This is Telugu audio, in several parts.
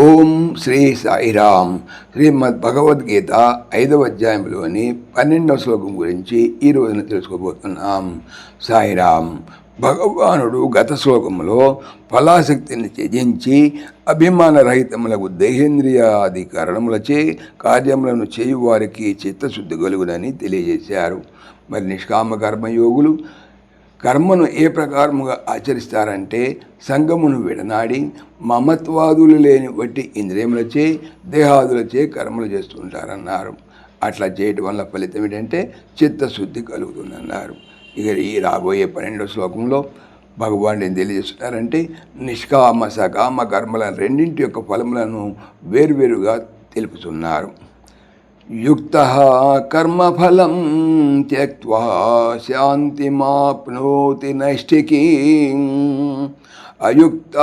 ఓం శ్రీ సాయిరామ్ శ్రీమద్ భగవద్గీత ఐదవ అధ్యాయంలోని పన్నెండవ శ్లోకం గురించి ఈ రోజున తెలుసుకోబోతున్నాం. సాయిరామ్ భగవానుడు గత శ్లోకంలో ఫలాశక్తిని త్యజించి అభిమానరహితములకు దేహేంద్రియాది కారణములచే కార్యములను చేయువారికి చిత్తశుద్ధి కలుగునని తెలియజేశారు. మరి నిష్కామ కర్మయోగులు కర్మను ఏ ప్రకారముగా ఆచరిస్తారంటే సంగమును విడనాడి మమత్వాదులు లేని వట్టి ఇంద్రియములచే దేహాదులచే కర్మలు చేస్తుంటారన్నారు. అట్లా చేయటం వల్ల ఫలితం ఏంటంటే చిత్తశుద్ధి కలుగుతుందన్నారు. ఇక ఈ రాబోయే పన్నెండో శ్లోకంలో భగవాన్ ఏం తెలియజేస్తున్నారంటే నిష్కామ సకామ కర్మల రెండింటి యొక్క ఫలములను వేరువేరుగా తెలుపుతున్నారు. యుక్త కర్మఫలం త్యక్వా శాంతిమాప్నోతి నైష్టికీ అయుక్త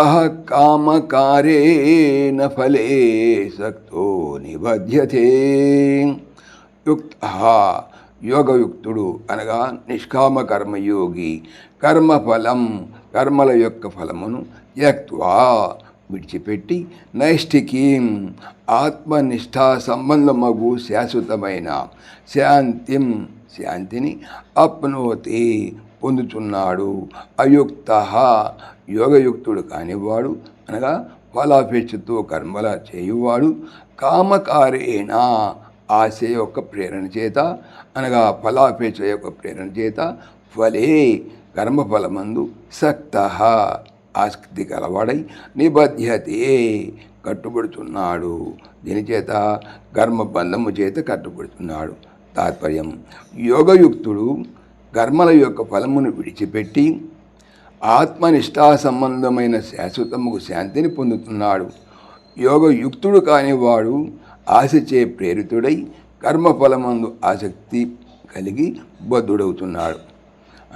కామకారేణ ఫలే సక్తో నిబధ్యతే. యుక్త యోగయుక్తుడు అనగా నిష్కామ కర్మయోగి కర్మఫలం కర్మల యొక్క ఫలమును త్యక్వా విడిచిపెట్టి నైష్ఠికి ఆత్మనిష్ఠా సంబంధమగు శాశ్వతమైన శాంతిం శాంతిని అప్నోతి పొందుతున్నాడు అయుక్త యోగయుక్తుడు కానివాడు అనగా ఫలాపేక్షతో కర్మల చేయువాడు కామకారేణ ఆశ యొక్క ప్రేరణ చేత అనగా ఫలాపేక్ష యొక్క ప్రేరణ చేత ఫలే కర్మఫలమందు సక్త. ఆసక్తి కలవాడై నిబధ్యతే కట్టుబడుతున్నాడు. దీని చేత కర్మబంధము చేత కట్టుబడుతున్నాడు. తాత్పర్యం యోగయుక్తుడు కర్మల యొక్క ఫలమును విడిచిపెట్టి ఆత్మనిష్టా సంబంధమైన శాశ్వతముకు శాంతిని పొందుతున్నాడు. యోగయుక్తుడు కానివాడు ఆశచే ప్రేరితుడై కర్మఫలమందు ఆసక్తి కలిగి బద్ధుడవుతున్నాడు.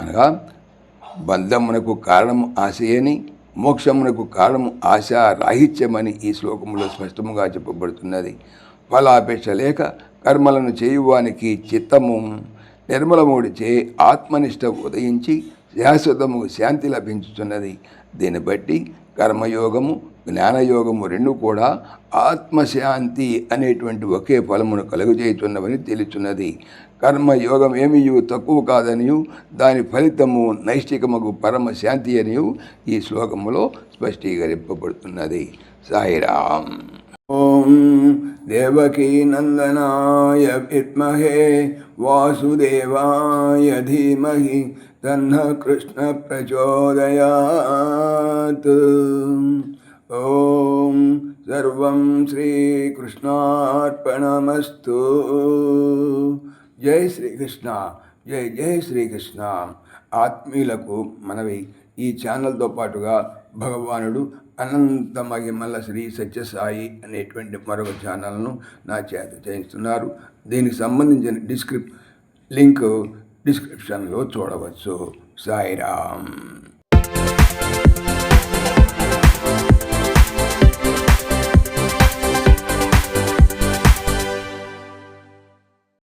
అనగా బంధమునకు కారణము ఆశయని మోక్షమునకు కారణము ఆశ రాహిత్యమని ఈ శ్లోకములో స్పష్టముగా చెప్పబడుతున్నది. ఫలాపేక్ష లేక కర్మలను చేయువానికి చిత్తము నిర్మలముడిచే ఆత్మనిష్ట ఉదయించి శాశ్వతము శాంతి లభించుతున్నది దీన్ని బట్టి కర్మయోగము జ్ఞానయోగము రెండు కూడా ఆత్మశాంతి అనేటువంటి ఒకే ఫలమును కలుగజేయుచున్నవని తెలుచున్నది. కర్మయోగం ఏమియు తక్కువ కాదనియు దాని ఫలితము నైష్టికమగు పరమ శాంతి అనియు ఈ శ్లోకములో స్పష్టీకరింపబడుతున్నది. సాయిరామ్. ఓం దేవకీ నందనాయ విద్మహే వాసుదేవాయ ధీమహి తన్న కృష్ణ ప్రచోదయాత్ ఓం సర్వం శ్రీకృష్ణార్పణమస్తు జై శ్రీకృష్ణ జై జై శ్రీకృష్ణ ఆత్మీయులకు మనవి. ఈ ఛానల్తో పాటుగా భగవానుడు అనంత మహిమల శ్రీ సత్యసాయి అనేటువంటి మరొక ఛానల్ను నా చేత చేయిస్తున్నారు. దీనికి సంబంధించిన డిస్క్రిప్ లింక్ డిస్క్రిప్షన్లో చూడవచ్చు. సాయిరామ్.